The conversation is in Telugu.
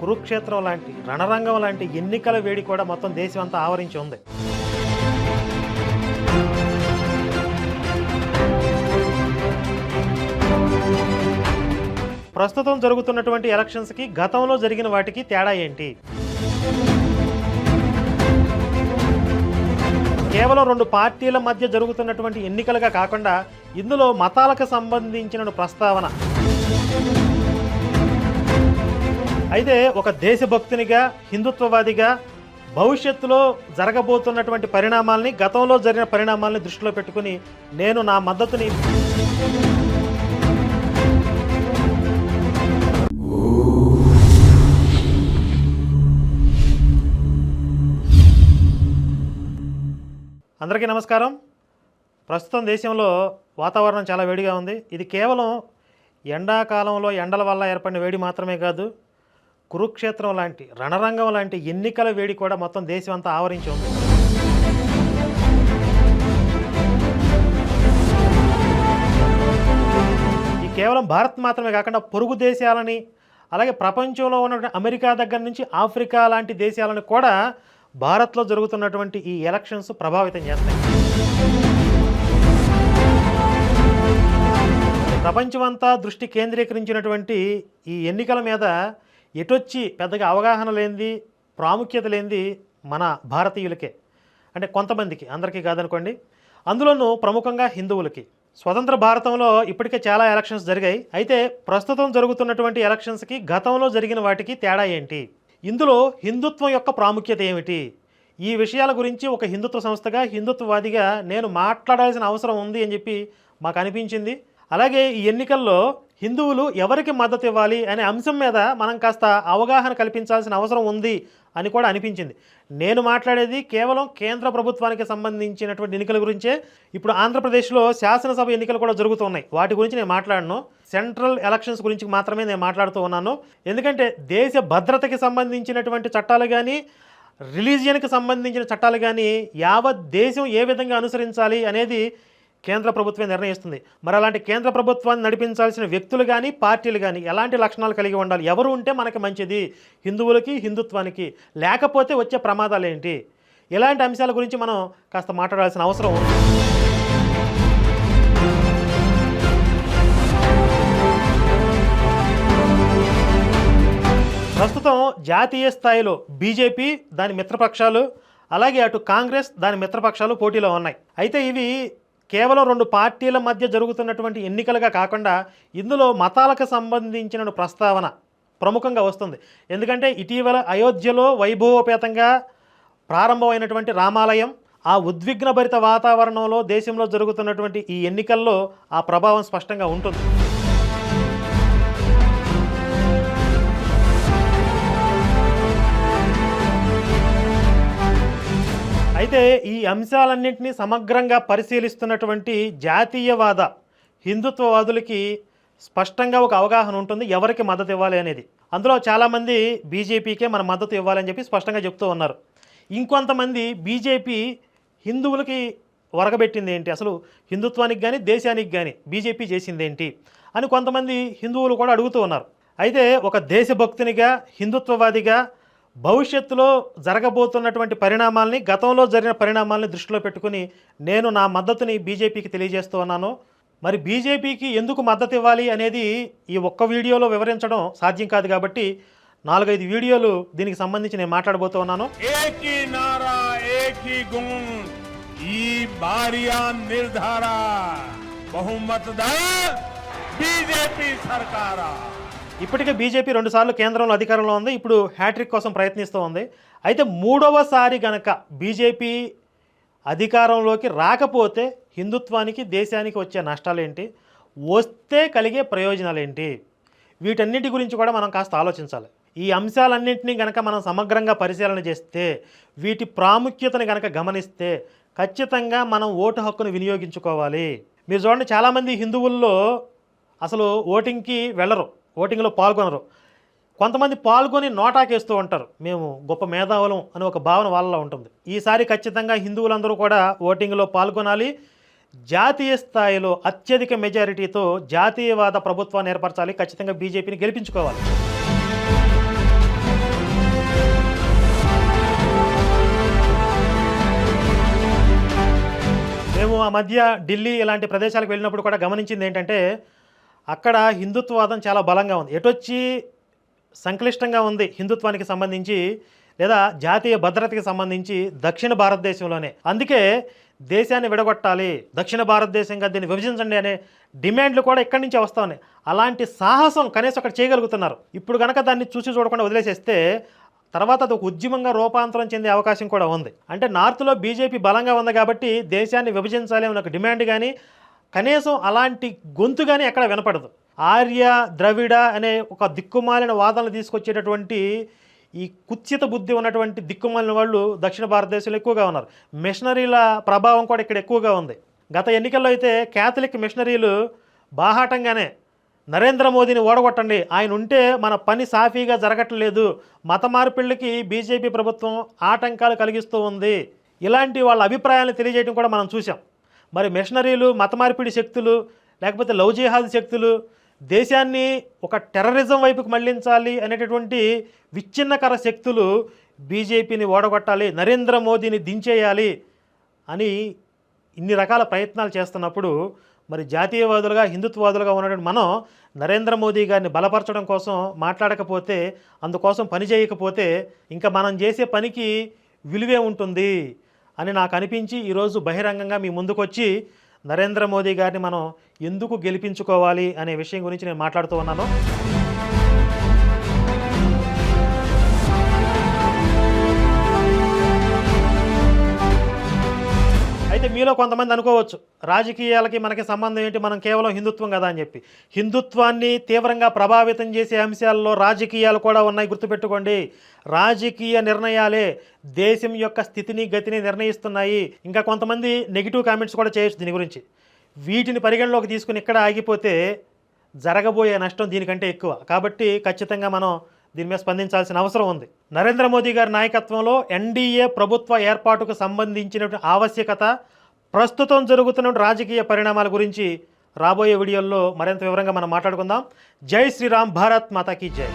కురుక్షేత్రం లాంటి రణరంగం లాంటి ఎన్నికల వేడి కూడా మొత్తం దేశం అంతా ఆవరించి ఉంది. ప్రస్తుతం జరుగుతున్నటువంటి ఎలక్షన్స్కి గతంలో జరిగిన వాటికి తేడా ఏంటి? కేవలం రెండు పార్టీల మధ్య జరుగుతున్నటువంటి ఎన్నికలుగా కాకుండా ఇందులో మతాలకు సంబంధించిన ప్రస్తావన. అయితే ఒక దేశభక్తునిగా హిందుత్వవాదిగా భవిష్యత్తులో జరగబోతున్నటువంటి పరిణామాల్ని గతంలో జరిగిన పరిణామాల్ని దృష్టిలో పెట్టుకుని నేను నా మద్దతుని అందరికీ నమస్కారం. ప్రస్తుతం దేశంలో వాతావరణం చాలా వేడిగా ఉంది. ఇది కేవలం ఎండాకాలంలో ఎండల వల్ల ఏర్పడిన వేడి మాత్రమే కాదు కురుక్షేత్రం లాంటి రణరంగం లాంటి ఎన్నికల వేడి కూడా మొత్తం దేశం అంతా ఆవరించి ఉంది. ఈ కేవలం భారత్ మాత్రమే కాకుండా పొరుగు దేశాలని అలాగే ప్రపంచంలో ఉన్నటువంటి అమెరికా దగ్గర నుంచి ఆఫ్రికా లాంటి దేశాలను కూడా భారత్లో జరుగుతున్నటువంటి ఈ ఎలక్షన్స్ ప్రభావితం చేస్తాయి. ప్రపంచమంతా దృష్టి కేంద్రీకరించినటువంటి ఈ ఎన్నికల మీద ఎటొచ్చి పెద్దగా అవగాహన లేనిది ప్రాముఖ్యత లేనిది మన భారతీయులకే. అంటే కొంతమందికి అందరికీ కాదనుకోండి. అందులోనూ ప్రముఖంగా హిందువులకి. స్వతంత్ర భారతంలో ఇప్పటికే చాలా ఎలక్షన్స్ జరిగాయి. అయితే ప్రస్తుతం జరుగుతున్నటువంటి ఎలక్షన్స్కి గతంలో జరిగిన వాటికి తేడా ఏంటి? ఇందులో హిందుత్వం యొక్క ప్రాముఖ్యత ఏమిటి? ఈ విషయాల గురించి ఒక హిందుత్వ సంస్థగా హిందుత్వవాదిగా నేను మాట్లాడాల్సిన అవసరం ఉంది అని చెప్పి మాకు అనిపించింది. అలాగే ఈ ఎన్నికల్లో హిందువులు ఎవరికి మద్దతు ఇవ్వాలి అనే అంశం మీద మనం కాస్త అవగాహన కల్పించాల్సిన అవసరం ఉంది అని కూడా అనిపించింది. నేను మాట్లాడేది కేవలం కేంద్ర ప్రభుత్వానికి సంబంధించినటువంటి ఎన్నికల గురించే. ఇప్పుడు ఆంధ్రప్రదేశ్లో శాసనసభ ఎన్నికలు కూడా జరుగుతున్నాయి. వాటి గురించి నేను మాట్లాడను. సెంట్రల్ ఎలక్షన్స్ గురించి మాత్రమే నేను మాట్లాడుతూ ఉన్నాను. ఎందుకంటే దేశ భద్రతకి సంబంధించినటువంటి చట్టాలు కానీ రిలీజియన్కి సంబంధించిన చట్టాలు కానీ యావత్ దేశం ఏ విధంగా అనుసరించాలి అనేది కేంద్ర ప్రభుత్వమే నిర్ణయిస్తుంది. మరి అలాంటి కేంద్ర ప్రభుత్వాన్ని నడిపించాల్సిన వ్యక్తులు కానీ పార్టీలు కానీ ఎలాంటి లక్షణాలు కలిగి ఉండాలి? ఎవరు ఉంటే మనకి మంచిది? హిందువులకి హిందుత్వానికి. లేకపోతే వచ్చే ప్రమాదాలు ఏంటి? ఇలాంటి అంశాల గురించి మనం కాస్త మాట్లాడాల్సిన అవసరం ఉంది. ప్రస్తుతం జాతీయ స్థాయిలో బీజేపీ దాని మిత్రపక్షాలు అలాగే అటు కాంగ్రెస్ దాని మిత్రపక్షాలు పోటీలో ఉన్నాయి. అయితే ఇవి కేవలం రెండు పార్టీల మధ్య జరుగుతున్నటువంటి ఎన్నికలుగా కాకుండా ఇందులో మతాలకు సంబంధించిన ప్రస్తావన ప్రముఖంగా వస్తుంది. ఎందుకంటే ఇటీవల అయోధ్యలో వైభవోపేతంగా ప్రారంభమైనటువంటి రామాలయం ఆ ఉద్విగ్నభరిత వాతావరణంలో దేశంలో జరుగుతున్నటువంటి ఈ ఎన్నికల్లో ఆ ప్రభావం స్పష్టంగా ఉంటుంది. అయితే ఈ అంశాలన్నింటినీ సమగ్రంగా పరిశీలిస్తున్నటువంటి జాతీయవాద హిందుత్వవాదులకి స్పష్టంగా ఒక అవగాహన ఉంటుంది ఎవరికి మద్దతు ఇవ్వాలి అనేది. అందులో చాలామంది బీజేపీకే మన మద్దతు ఇవ్వాలని చెప్పి స్పష్టంగా చెప్తూ ఉన్నారు. ఇంకొంతమంది బీజేపీ హిందువులకి వరగబెట్టింది ఏంటి? అసలు హిందుత్వానికి కానీ దేశానికి కానీ బీజేపీ చేసింది ఏంటి? అని కొంతమంది హిందువులు కూడా అడుగుతూ ఉన్నారు. అయితే ఒక దేశభక్తునిగా హిందుత్వవాదిగా భవిష్యత్తులో జరగబోతున్నటువంటి పరిణామాల్ని గతంలో జరిగిన పరిణామాల్ని దృష్టిలో పెట్టుకుని నేను నా మద్దతుని బీజేపీకి తెలియజేస్తూ ఉన్నాను. మరి బీజేపీకి ఎందుకు మద్దతు ఇవ్వాలి అనేది ఈ ఒక్క వీడియోలో వివరించడం సాధ్యం కాదు కాబట్టి నాలుగైదు వీడియోలు దీనికి సంబంధించి నేను మాట్లాడబోతూ ఉన్నాను. నిర్ధార బహుమతదా బీజేపీ సర్కారా? ఇప్పటికే బీజేపీ రెండుసార్లు కేంద్రంలో అధికారంలో ఉంది. ఇప్పుడు హ్యాట్రిక్ కోసం ప్రయత్నిస్తూ ఉంది. అయితే మూడవసారి గనక బీజేపీ అధికారంలోకి రాకపోతే హిందుత్వానికి దేశానికి వచ్చే నష్టాలు ఏంటి వస్తే కలిగే ప్రయోజనాలు ఏంటి వీటన్నిటి గురించి కూడా మనం కాస్త ఆలోచించాలి. ఈ అంశాలన్నింటినీ గనక మనం సమగ్రంగా పరిశీలన చేస్తే వీటి ప్రాముఖ్యతను గనక గమనిస్తే ఖచ్చితంగా మనం ఓటు హక్కును వినియోగించుకోవాలి. మీరు చూడండి చాలామంది హిందువుల్లో అసలు ఓటింగ్కి వెళ్ళరు. ఓటింగ్లో పాల్గొనరు. కొంతమంది పాల్గొని నోటాకేస్తూ ఉంటారు. మేము గొప్ప మేధావులం అని ఒక భావన వాళ్ళలో ఉంటుంది. ఈసారి ఖచ్చితంగా హిందువులందరూ కూడా ఓటింగ్లో పాల్గొనాలి. జాతీయ స్థాయిలో అత్యధిక మెజారిటీతో జాతీయవాద ప్రభుత్వాన్ని ఏర్పరచాలి. ఖచ్చితంగా బీజేపీని గెలిపించుకోవాలి. మేము ఆ మధ్య ఢిల్లీ ఇలాంటి ప్రదేశాలకు వెళ్ళినప్పుడు కూడా గమనించింది ఏంటంటే అక్కడ హిందుత్వవాదం చాలా బలంగా ఉంది. ఎటొచ్చి సంక్లిష్టంగా ఉంది హిందుత్వానికి సంబంధించి లేదా జాతీయ భద్రతకి సంబంధించి దక్షిణ భారతదేశంలోనే. అందుకే దేశాన్ని విడగొట్టాలి దక్షిణ భారతదేశంగా దీన్ని విభజించండి అనే డిమాండ్లు కూడా ఇక్కడి నుంచి వస్తూ ఉన్నాయి. అలాంటి సాహసం కనీసం అక్కడ చేయగలుగుతున్నారు. ఇప్పుడు కనుక దాన్ని చూసి చూడకుండా వదిలేసేస్తే తర్వాత అది ఒక ఉద్యమంగా రూపాంతరం చెందే అవకాశం కూడా ఉంది. అంటే నార్త్లో బీజేపీ బలంగా ఉంది కాబట్టి దేశాన్ని విభజించాలి అనే ఒక డిమాండ్ కానీ కనీసం అలాంటి గొంతు కానీ ఎక్కడ వినపడదు. ఆర్య ద్రవిడ అనే ఒక దిక్కుమాలిన వాదనలు తీసుకొచ్చేటటువంటి ఈ కుత్సిత బుద్ధి ఉన్నటువంటి దిక్కుమాలిన వాళ్ళు దక్షిణ భారతదేశంలో ఎక్కువగా ఉన్నారు. మిషనరీల ప్రభావం కూడా ఇక్కడ ఎక్కువగా ఉంది. గత ఎన్నికల్లో అయితే క్యాథలిక్ మిషనరీలు బాహాటంగానే నరేంద్ర మోదీని ఓడగొట్టండి ఆయన ఉంటే మన పని సాఫీగా జరగట్లేదు మత మార్పిళ్ళకి బీజేపీ ప్రభుత్వం ఆటంకాలు కలిగిస్తూ ఉంది. ఇలాంటి వాళ్ళ అభిప్రాయాలను తెలియజేయడం కూడా మనం చూసాం మరి మిషనరీలు మత మార్పిడి శక్తులు లేకపోతే లవ్ జిహాద్ శక్తులు దేశాన్ని ఒక టెర్రరిజం వైపుకు మళ్ళించాలి అనేటటువంటి విచ్ఛిన్నకర శక్తులు బీజేపీని ఓడగొట్టాలి నరేంద్ర మోదీని దించేయాలి అని ఇన్ని రకాల ప్రయత్నాలు చేస్తున్నప్పుడు మరి జాతీయవాదులుగా హిందుత్వవాదులుగా ఉన్నటువంటి మనం నరేంద్ర మోదీ గారిని బలపరచడం కోసం మాట్లాడకపోతే అందుకోసం పని చేయకపోతే ఇంకా మనం చేసే పనికి విలువే ఉంటుంది. అని నాకు అనిపించి ఈరోజు బహిరంగంగా మీ ముందుకొచ్చి నరేంద్ర మోదీ గారిని మనం ఎందుకు గెలిపించుకోవాలి అనే విషయం గురించి నేను మాట్లాడుతూ ఉన్నాను. మీలో కొంతమంది అనుకోవచ్చు రాజకీయాలకి మనకి సంబంధం ఏంటి మనం కేవలం హిందుత్వం కదా అని చెప్పి. హిందుత్వాన్ని తీవ్రంగా ప్రభావితం చేసే అంశాల్లో రాజకీయాలు కూడా ఉన్నాయి గుర్తుపెట్టుకోండి. రాజకీయ నిర్ణయాలే దేశం యొక్క స్థితిని గతిని నిర్ణయిస్తున్నాయి. ఇంకా కొంతమంది నెగిటివ్ కామెంట్స్ కూడా చేయొచ్చు దీని గురించి. వీటిని పరిగణలోకి తీసుకుని ఇక్కడ ఆగిపోతే జరగబోయే నష్టం దీనికంటే ఎక్కువ. కాబట్టి ఖచ్చితంగా మనం దీని మీద స్పందించాల్సిన అవసరం ఉంది. నరేంద్ర మోదీ గారి నాయకత్వంలో ఎన్డీఏ ప్రభుత్వ ఏర్పాటుకు సంబంధించిన ఆవశ్యకత ప్రస్తుతం జరుగుతున్న రాజకీయ పరిణామాల గురించి రాబోయే వీడియోల్లో మరింత వివరంగా మనం మాట్లాడుకుందాం. జై శ్రీరామ్ భారత్ మాతాకి జై.